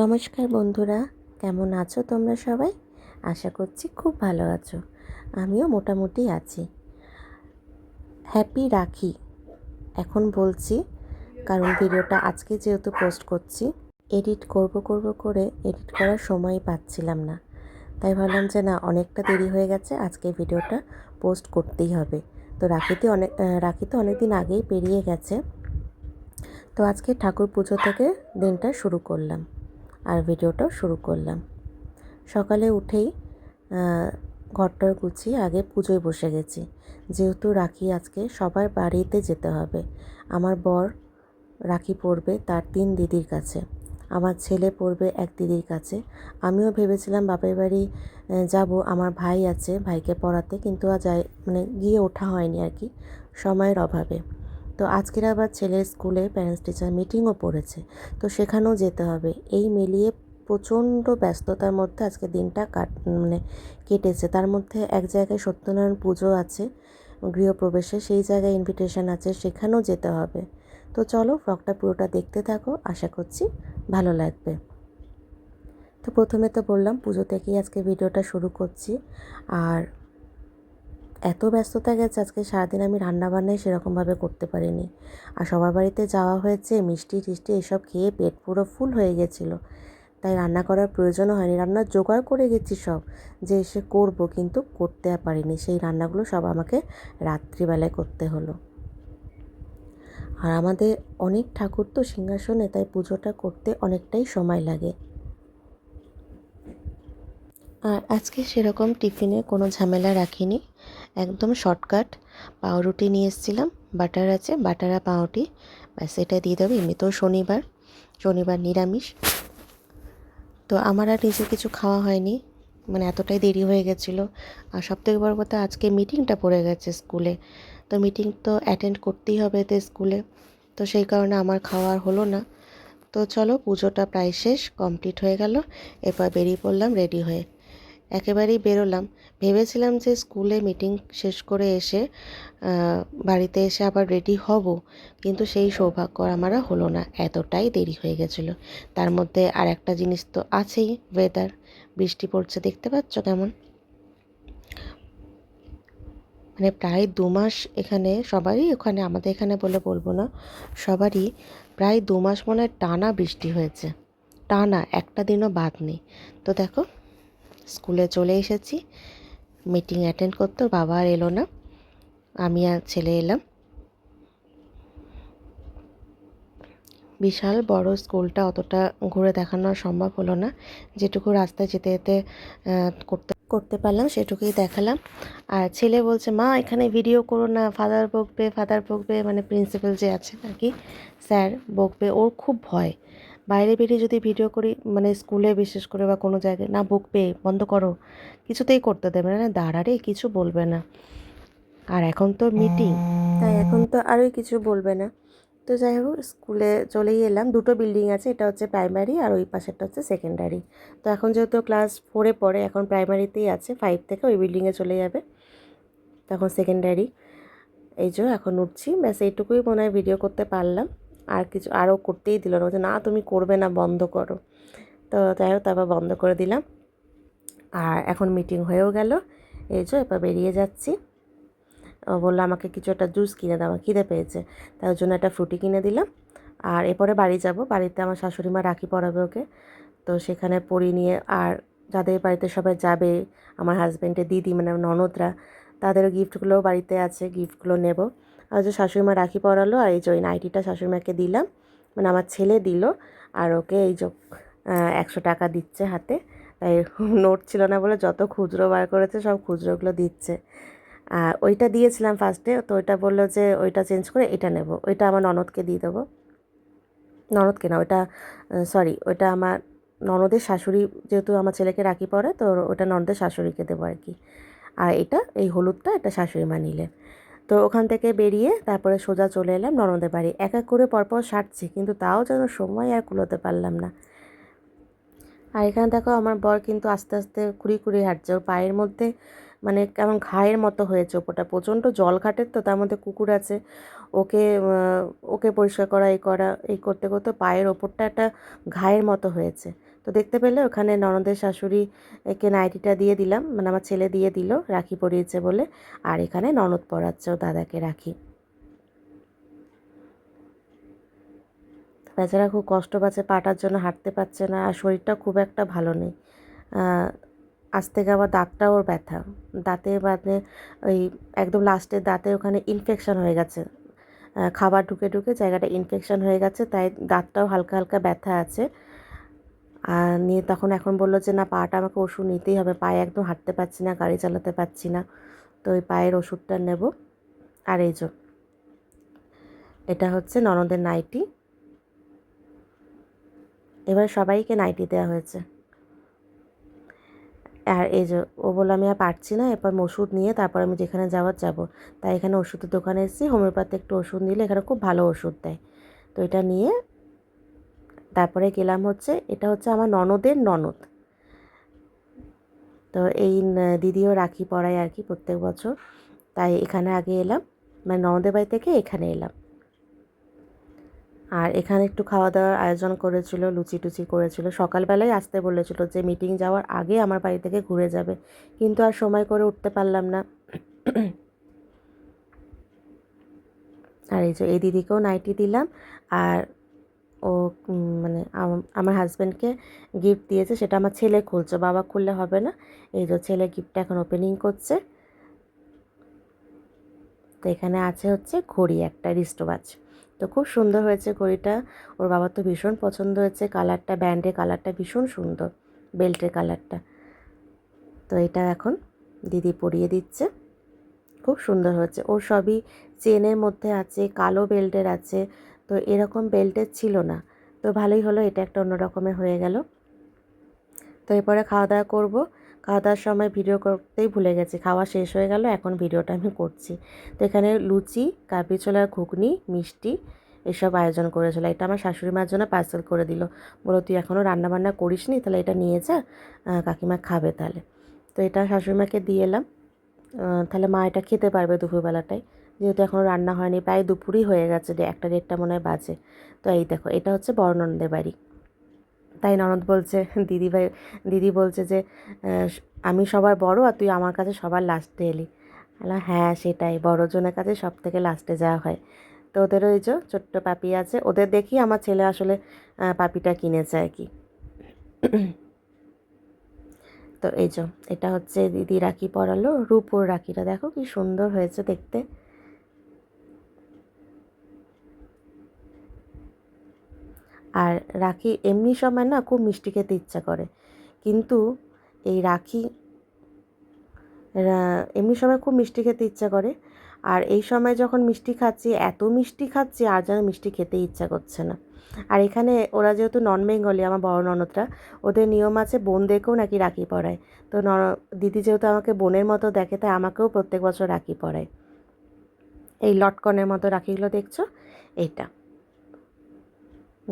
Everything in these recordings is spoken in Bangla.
নমস্কার বন্ধুরা, কেমন আছো তোমরা সবাই? আশা করছি খুব ভালো আছো। আমিও মোটামুটি আছি। হ্যাপি রাখি। এখন বলছি, কারণ ভিডিওটা আজকে যেহেতু পোস্ট করছি, এডিট করব করব করে এডিট করার সময় পাচ্ছিলাম না। তাই ভাবলাম যে না, অনেকটা দেরি হয়ে গেছে, আজকে ভিডিওটা পোস্ট করতেই হবে। তো রাখিতে অনেক রাখিতে অনেক দিন আগেই পেরিয়ে গেছে। তো আজকে ঠাকুর পুজো থেকে দিনটা শুরু করলাম। আর ভিডিওটাও শুরু করলাম। সকালে উঠেই ঘরটর গুছিয়ে আগে পুজোয় বসে গেছি। যেহেতু রাখি আজকে সবার বাড়িতে যেতে হবে। আমার বর রাখি পড়বে তার তিন দিদির কাছে। আমার ছেলে পড়বে এক দিদির কাছে। আমিও ভেবেছিলাম বাপের বাড়ি যাব। আমার ভাই আছে ভাইকে পড়াতে, কিন্তু আজ যাই মানে গিয়ে ওঠা হয়নি আর কি, সময়ের অভাবে। তো আজকের আবার ছেলের স্কুলে প্যারেন্টস টিচার মিটিংও পড়েছে। তো সেখানেও যেতে হবে। এই মিলিয়ে প্রচণ্ড ব্যস্ততার মধ্যে আজকে দিনটা কাট মানে কেটেছে। তার মধ্যে এক জায়গায় সত্যনারায়ণ পুজো আছে, গৃহপ্রবেশে, সেই জায়গায় ইনভিটেশন আছে, সেখানেও যেতে হবে। তো চলো ফ্রকটা পুরোটা দেখতে থাকো, আশা করছি ভালো লাগবে। তো প্রথমে তো বললাম পুজো থেকেই আজকে ভিডিওটা শুরু করছি। আর এত ব্যস্ততা গেছে, আজকে সারাদিন আমি রান্নাবান্নাই সেরকমভাবে করতে পারিনি। আর সবার বাড়িতে যাওয়া হয়েছে, মিষ্টি টিষ্টি এসব খেয়ে পেট পুরো ফুল হয়ে গেছিল। তাই রান্না করার প্রয়োজনও হয়নি রান্না জোগাড় করে গেছি সব, যে এসে করব কিন্তু করতে পারিনি। সেই রান্নাগুলো সব আমাকে রাত্রিবেলায় করতে হলো। আর আমাদের অনেক ঠাকুর তো সিংহাসনে, তাই পুজোটা করতে অনেকটাই সময় লাগে। আর আজকে সেরকম টিফিনে কোনো ঝামেলা রাখিনি। একদম শর্টকাট। পাউরুটি নিয়ে এসেছিলাম। বাটার আছে, বাটার পাউরুটি। ব্যাস, এটা দিয়ে দেবো। এমনিতেও শনিবার। শনিবার নিরামিষ। তো আমার আর নিজে কিছু খাওয়া হয়নি। মানে এতটাই দেরি হয়ে গেছিল। আর সবথেকে বড় কথা আজকে মিটিংটা পড়ে গেছে স্কুলে। তো মিটিং তো অ্যাটেন্ড করতেই হবে এতে স্কুলে। তো সেই কারণে আমার খাওয়ার হলো না। তো চলো, পুজোটা প্রায় শেষ কমপ্লিট হয়ে গেল। এরপর বেরিয়ে পড়লাম রেডি হয়ে। একেবারেই বেরোলাম। ভেবেছিলাম যে স্কুলে মিটিং শেষ করে এসে বাড়িতে এসে আবার রেডি হব, কিন্তু সেই সৌভাগ্য আমার হলো না। এতটাই দেরি হয়ে গেছিল। তার মধ্যে আর একটা জিনিস তো আছেই ওয়েদার বৃষ্টি পড়ছে, দেখতে পাচ্ছ কেমন? মানে প্রায় দু মাস এখানে, সবারই ওখানে, আমাদের এখানে বলে বলব না, সবারই প্রায় দু মাস মনে টানা বৃষ্টি হয়েছে। টানা, একটা দিনও বাদ নেই। তো দেখো স্কুলে চলে এসেছি। মিটিং অ্যাটেন্ড করতে বাবা আর এলো না। আমি আর ছেলে এলাম। বিশাল বড় স্কুলটা অতটা ঘুরে দেখানো সম্ভব হলো না। যেটুকু রাস্তায় যেতে যেতে করতে করতে পারলাম, সেটুকুই দেখালাম। আর ছেলে বলছে, মা, এখানে ভিডিও করো না। ফাদার বকবে ফাদার বকবে। মানে প্রিন্সিপাল যে আছে আর কি, স্যার বকবে। ওর খুব ভয়। বাইরে বেরিয়ে যদি ভিডিও করি মানে স্কুলে বিশেষ করে বা কোনো জায়গায়, না বকবে বন্ধ করো। কিছুতেই করতে দেবে না। দাঁড়ারে কিছু বলবে না। আর এখন তো মিটিং তাই এখন তো আরোই কিছু বলবে না। তো যাই হোক স্কুলে চলেই এলাম। দুটো বিল্ডিং আছে, এটা হচ্ছে প্রাইমারি আর ওই পাশেরটা হচ্ছে সেকেন্ডারি তো এখন যেহেতু ক্লাস ফোরে পড়ে, এখন প্রাইমারিতেই আছে ফাইভ থেকে ওই বিল্ডিংয়ে চলে যাবে। তখন সেকেন্ডারি এই যে, এখন উঠছি। ব্যাস, এইটুকুই মনে হয় ভিডিও করতে পারলাম। আর কিছু, আরও করতেই দিল না। বলছে, না, তুমি করবে না, বন্ধ করো। তো যাই হোক, তারপর বন্ধ করে দিলাম। আর এখন মিটিং হয়েও গেল। এই যে এবার বেরিয়ে যাচ্ছি। ও বলল, আমাকে কিছু একটা জুস কিনে দাও। আমার খিদে পেয়েছে। তার জন্য একটা ফ্রুটি কিনে দিলাম। আর এরপরে বাড়ি যাব। বাড়িতে আমার শাশুড়ি মা রাখি পরাবে ওকে। তো সেখানে পরি নিয়ে, আর যাদের বাড়িতে সবাই যাবে, আমার হাজব্যান্ডের দিদি মানে ননদরা, তাদেরও গিফটগুলোও বাড়িতে আছে গিফটগুলো নেব। আর যে শাশুড়ি মা রাখি পরালো আর এই যে ওই নাইটিটা শাশুড়ি মাকে দিলাম মানে আমার ছেলে দিল আর ওকে এই যে একশো টাকা দিচ্ছে হাতে। তাই নোট ছিল না বলে যত খুচরো বার করেছে সব খুচরোগুলো দিচ্ছে। আর ওইটা দিয়েছিলাম ফার্স্টে তো ওইটা বলল যে ওইটা চেঞ্জ করে এটা নেব। ওইটা আমার ননদকে দিয়ে দেবো। ননদকে না, ওইটা সরি ওইটা আমার ননদের শাশুড়ি যেহেতু আমার ছেলেকে রাখি পরে, তো ওটা ননদের শাশুড়িকে দেবো আর কি। আর এটা, এই হলুদটা এটা শাশুড়ি মা নিলেন তো ওখান থেকে বেরিয়ে তারপরে সোজা চলে এলাম ননদের বাড়ি। এক এক করে পরপর সারছি, কিন্তু তাও যেন সময় আর কুলোতে পারলাম না। আর এখানে দেখো আমার বর কিন্তু আস্তে আস্তে কুড়ি কুড়ি হাঁটছে। ওর পায়ের মধ্যে মানে কেমন ঘায়ের মতো হয়েছে ওপরটা। প্রচণ্ড জল ঘাটের তো, তার মধ্যে কুকুর আছে। ওকে ওকে পরিষ্কার করা, এই করা, এই করতে করতে পায়ের ওপরটা একটা ঘায়ের মতো হয়েছে। তো দেখতে পেলে ওখানে ননদের শাশুড়ি একে নাইটিটা দিয়ে দিলাম মানে আমার ছেলে দিয়ে দিল, রাখি পরিয়েছে বলে। আর এখানে ননদ পরাচ্ছে ও দাদাকে রাখি। বেচারা খুব কষ্ট পাচ্ছে, পাটার জন্য হাঁটতে পারছে না, আর শরীরটা খুব একটা ভালো নেই। আজ থেকে আবার দাঁতটা ওর ব্যথা। দাঁতে মানে ওই একদম লাস্টের দাঁতে ওখানে ইনফেকশান হয়ে গেছে। খাবার ঢুকে ঢুকে জায়গাটা ইনফেকশন হয়ে গেছে, তাই দাঁতটাও হালকা হালকা ব্যথা আছে। আর নিয়ে তখন এখন বলল যে, না, পাটা আমাকে ওষুধ নিতেই হবে, পায়ে একদম হাঁটতে পারছি না, গাড়ি চালাতে পারছি না। তো ওই পায়ের ওষুধটা নেব। আর এই যে, এটা হচ্ছে ননদের নাইটি। এবার সবাইকে নাইটি দেওয়া হয়েছে। আর এই যে ও বলল, আমি আর পারছি না, এরপর ওষুধ নিয়ে তারপর আমি যেখানে যাওয়ার যাব। তাই এখানে ওষুধের দোকানে এসেছি, হোমিওপ্যাথি একটু ওষুধ নিলে এখানে খুব ভালো ওষুধ দেয়। তো এটা নিয়ে তারপরে গেলাম হচ্ছে, এটা হচ্ছে আমার ননদের ননদ। তো এই দিদিও রাখি পড়ায় আর কি প্রত্যেক বছর। তাই এখানে আগে এলাম মানে ননদের বাড়ি থেকে এখানে এলাম। আর এখানে একটু খাওয়া দাওয়ার আয়োজন করেছিল লুচি টুচি করেছিল। সকালবেলায় আসতে বলেছিল যে, মিটিং যাওয়ার আগে আমার বাড়ি থেকে ঘুরে যাবে। কিন্তু আর সময় করে উঠতে পারলাম না। আর এই যে, এই দিদিকেও নাইটি দিলাম। আর ও মানে আমার হাজব্যান্ডকে গিফট দিয়েছে, সেটা আমার ছেলে খুলছে। বাবা খুললে হবে না। এই যে, ছেলে গিফটটা এখন ওপেনিং করছে। তো এখানে আছে হচ্ছে ঘড়ি, একটা রিস্টোবাজ তো খুব সুন্দর হয়েছে ঘড়িটা। ওর বাবার তো ভীষণ পছন্দ হয়েছে কালারটা, ব্যান্ডের কালারটা ভীষণ সুন্দর, বেল্টের কালারটা। তো এটা এখন দিদি পরিয়ে দিচ্ছে। খুব সুন্দর হয়েছে। ওর সবই চেনের মধ্যে আছে, কালো বেল্টের আছে, তো এরকম বেল্টের ছিল না। তো ভালোই হলো, এটা একটা অন্য রকমের হয়ে গেল। তো এরপরে খাওয়া দাওয়া করব। খাওয়া দাওয়ার সময় ভিডিও করতেই ভুলে গেছি। খাওয়া শেষ হয়ে গেল, এখন ভিডিওটা আমি করছি। তো এখানে লুচি, কাবলি ছোলার ঘুগনি, মিষ্টি এসব আয়োজন করেছিল। এটা আমার শাশুড়ি মার জন্য পার্সেল করে দিল। বলো তুই এখনও রান্নাবান্না করিস নি তাহলে এটা নিয়ে যা কাকিমা খাবে তাহলে। তো এটা শাশুড়ি মাকে দিয়ে এলাম। তাহলে মা এটা খেতে পারবে দুপুরবেলাটায়। যেহেতু এখনও রান্না হয়নি, প্রায় দুপুরই হয়ে গেছে, একটা দেড়টা মনে হয় বাজে। তো এই দেখো, এটা হচ্ছে বর্ণনদের বাড়ি। তাই ননদ বলছে, দিদি ভাই, দিদি বলছে যে আমি সবার বড় আর তুই আমার কাছে সবার লাস্টে এলি। হ্যাঁ সেটাই, বড়জনের কাছে সব থেকে লাস্টে যাওয়া হয়। তো ওদেরও এই যে ছোট্ট পাপি আছে, ওদের দেখি আমার ছেলে আসলে পাপিটা কিনেছে আর কি। তো এই যে, এটা হচ্ছে দিদি রাখি পরালো, রূপোর রাখিটা। দেখো কি সুন্দর হয়েছে দেখতে। আর রাখি এমনি সময় না খুব মিষ্টি খেতে ইচ্ছা করে। কিন্তু এই রাখি এমনি সময় খুব মিষ্টি খেতে ইচ্ছা করে। আর এই সময় যখন মিষ্টি খাচ্ছি, এত মিষ্টি খাচ্ছি, আর যেন মিষ্টি খেতে ইচ্ছা করছে না। আর এখানে ওরা যেহেতু নন বেঙ্গলি আমার বড় ননদরা, ওদের নিয়ম আছে বোন দেখেও নাকি রাখি পড়ায় তো ন দিদি যেহেতু আমাকে বোনের মতো দেখে, তাই আমাকেও প্রত্যেক বছর রাখি পড়ায় এই লটকনের মতো রাখিগুলো দেখছ? এইটা।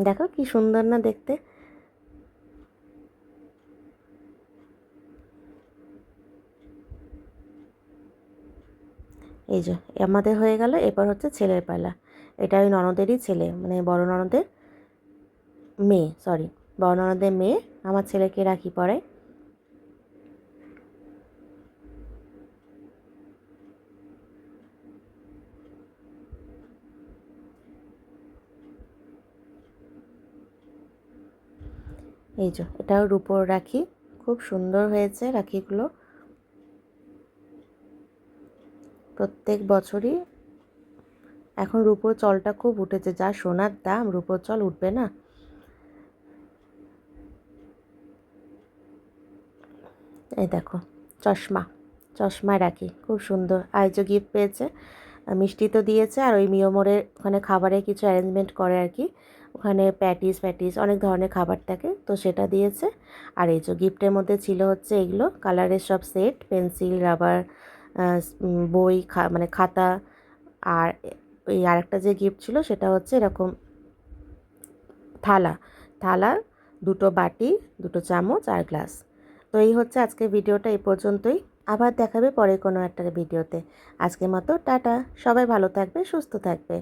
দেখো কি সুন্দর না দেখতে। এই যে, আমাদের হয়ে গেল এবার হচ্ছে ছেলের পালা। এটা ওই ননদেরই ছেলে মানে বড় ননদের মেয়ে সরি বড় ননদের মেয়ে, আমার ছেলেকে রাখি পড়ায় এই যে, এটাও রুপোর রাখি। খুব সুন্দর হয়েছে রাখিগুলো। প্রত্যেক বছরই এখন রুপোর চলটা খুব উঠেছে। যা সোনার দাম, রুপোর চল উঠবে না। এই দেখো, চশমা চশমায় রাখি, খুব সুন্দর। যে গিফট পেয়েছে, মিষ্টি তো দিয়েছে, আর ওই মিয়মোরের ওখানে খাবারের কিছু অ্যারেঞ্জমেন্ট করে আর কি। ওখানে প্যাটিস প্যাটিস অনেক ধরনের খাবার থাকে, তো সেটা দিয়েছে। আর এই যে গিফটের মধ্যে ছিল হচ্ছে এগুলো, কালারের সব সেট, পেন্সিল, রাবার বই মানে খাতা। আর এই আরেকটা যে গিফট ছিল সেটা হচ্ছে এরকম থালা। থালা, দুটো বাটি, দুটো চামচ আর গ্লাস। তো এই হচ্ছে আজকে ভিডিওটা এই পর্যন্তই। আবার দেখাবে পরে কোনো একটা ভিডিওতে। আজকের মতো টাটা। সবাই ভালো থাকবে, সুস্থ থাকবে।